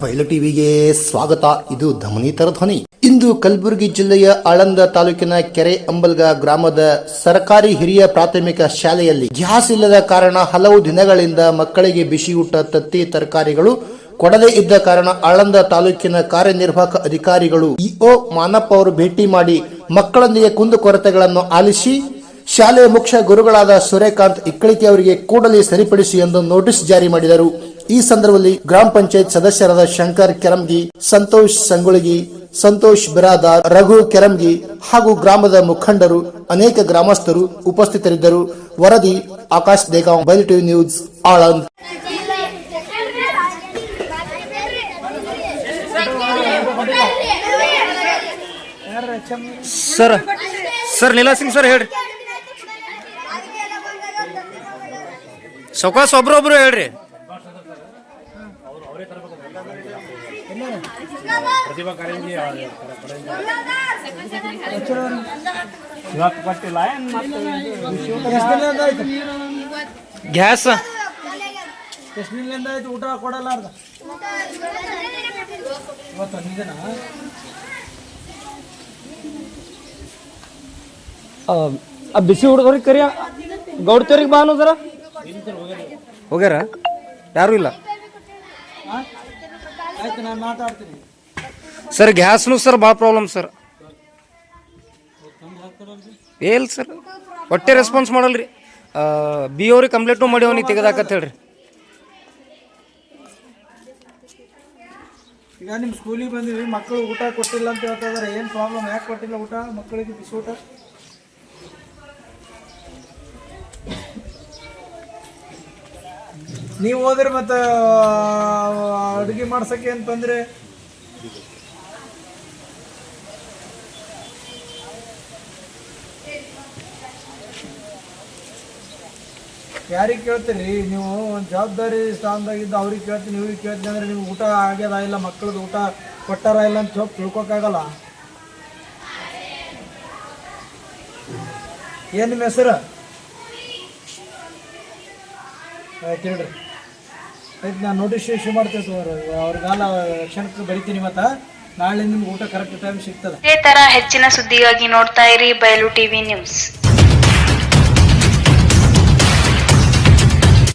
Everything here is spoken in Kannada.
ಬಯಲು ಟಿವಿಗೆ ಸ್ವಾಗತ. ಇದು ಧಮನಿತರ ಧ್ವನಿ. ಇಂದು ಕಲಬುರಗಿ ಜಿಲ್ಲೆಯ ಆಳಂದ ತಾಲೂಕಿನ ಕೆರೆ ಅಂಬಲ್ಗ ಗ್ರಾಮದ ಸರ್ಕಾರಿ ಹಿರಿಯ ಪ್ರಾಥಮಿಕ ಶಾಲೆಯಲ್ಲಿ ಗ್ಯಾಸ್ ಇಲ್ಲದ ಕಾರಣ ಹಲವು ದಿನಗಳಿಂದ ಮಕ್ಕಳಿಗೆ ಬಿಸಿಯೂಟ, ತತ್ತಿ ತರಕಾರಿಗಳು ಕೊಡದೇ ಇದ್ದ ಕಾರಣ ಆಳಂದ ತಾಲೂಕಿನ ಕಾರ್ಯನಿರ್ವಾಹಕ ಅಧಿಕಾರಿಗಳು ಇಒ ಮಾನಪ್ಪ ಅವರು ಭೇಟಿ ಮಾಡಿ ಮಕ್ಕಳೊಂದಿಗೆ ಕುಂದುಕೊರತೆಗಳನ್ನು ಆಲಿಸಿ ಶಾಲೆಯ ಮುಖ್ಯ ಗುರುಗಳಾದ ಸೂರ್ಯಕಾಂತ್ ಇಕ್ಕಳಿಕೆ ಅವರಿಗೆ ಕೂಡಲೇ ಸರಿಪಡಿಸಿ ಎಂದು ನೋಟಿಸ್ ಜಾರಿ ಮಾಡಿದರು. ಈ ಸಂದರ್ಭದಲ್ಲಿ ಗ್ರಾಮ ಪಂಚಾಯತ್ ಸದಸ್ಯರಾದ ಶಂಕರ್ ಕೆರಂಗಿ ಸಂತೋಷ್ ಸಂಗೊಳಗಿ ಸಂತೋಷ್ ಬಿರಾದಾರ್ ರಘು ಕೆರಂಗಿ ಹಾಗೂ ಗ್ರಾಮದ ಮುಖಂಡರು ಅನೇಕ ಗ್ರಾಮಸ್ಥರು ಉಪಸ್ಥಿತರಿದ್ದರು. ವರದಿ ಆಕಾಶ್ ದೇಗಾಂವ್ ಬೈಲ್ TV news Aland. Sir sir Neela Singh sir ಹೇಳ್ರಿ. ಸೌಕಾಸ್ ಒಬ್ರೊಬ್ರು ಹೇಳ್ರಿ. ಇವತ್ತು ಕೊಟ್ಟಿಲ್ಲ ಏನ್ ಮತ್ತೆ ಗ್ಯಾಸ್ ಎಷ್ಟು ದಿನದಿಂದ ಆಯ್ತು ಊಟ ಕೊಡಲಾರ್ದ ಇವತ್ತು ನಿಜನ ಆ ಬಿಸಿ ಹುಡುಗರಿಗೆ ಕರಿಯ ಗೌಡ್ತೇವ್ರಿಗೆ ಬಾ ಅನ್ನೋದರ ಹೋಗ್ಯಾರ ಯಾರು ಇಲ್ಲ ಆಯ್ತು ನಾನು ಮಾತಾಡ್ತೀನಿ. ಸರ್ ಗ್ಯಾಸ್ನು ಸರ್ ಭಾಳ ಪ್ರಾಬ್ಲಮ್ ಸರ್. ಏಲ್ ಸರ್ ಒಟ್ಟೆ ರೆಸ್ಪಾನ್ಸ್ ಮಾಡಲ್ರಿ. ಬಿ ಅವ್ರಿಗೆ ಕಂಪ್ಲೇಂಟು ಮಾಡಿ ಅವ್ನಿಗೆ ತೆಗೆದಾಕತ್ ಹೇಳ್ರಿ. ಈಗ ನಿಮ್ಮ ಸ್ಕೂಲಿಗೆ ಬಂದಿವಿ ಮಕ್ಕಳು ಊಟ ಕೊಟ್ಟಿಲ್ಲ ಅಂತ ಹೇಳ್ತಾ ಇದಾರೆ ಏನು ಪ್ರಾಬ್ಲಮ್ ಯಾಕೆ ಕೊಟ್ಟಿಲ್ಲ ಊಟ ಮಕ್ಕಳಿಗೆ ಬಿಸಿ ಊಟ ನೀವು ಹೋದ್ರೆ ಮತ್ತೆ ಅಡುಗೆ ಮಾಡ್ಸಕ್ಕೆ ಅಂತಂದ್ರೆ ತೊಂದರೆ? ಯಾರಿಗೆ ಕೇಳ್ತೀರಿ? ನೀವು ಒಂದು ಜವಾಬ್ದಾರಿ ಸ್ಥಾನದಾಗಿದ್ದ ಅವ್ರಿಗೆ ಕೇಳ್ತೀನಿ, ಇವ್ರಿಗೆ ಕೇಳ್ತೀನಿ ಅಂದ್ರೆ ನೀವು ಊಟ ಆಗ್ಯದ ಇಲ್ಲ ಮಕ್ಕಳದ್ದು ಊಟ ಕೊಟ್ಟಾರ ಇಲ್ಲ ಅಂತ ಸ್ವಲ್ಪ ತಿಳ್ಕೊಕ್ಕಾಗಲ್ಲ? ಏನು ನಿಮ್ಮ ಹೆಸರು? ಹೇಳ್ರಿ ಆಯ್ತು, ನಾನು ನೋಟಿಸ್ ಇಶ್ಯೂ ಮಾಡ್ತೇವೆ ಅವ್ರಿಗೆಲ್ಲ ಕ್ಷಣಕ್ಕೆ ಬರಿತೀನಿ ಮತ್ತು. ನಾಳೆ ನಿಮ್ಗೆ ಊಟ ಕರೆಕ್ಟ್ ಟೈಮ್ ಸಿಗ್ತದೆ. ಇದೇ ತರ ಹೆಚ್ಚಿನ ಸುದ್ದಿಗಾಗಿ ನೋಡ್ತಾ ಇರಿ ಬಯಲು ಟಿವಿ ನ್ಯೂಸ್.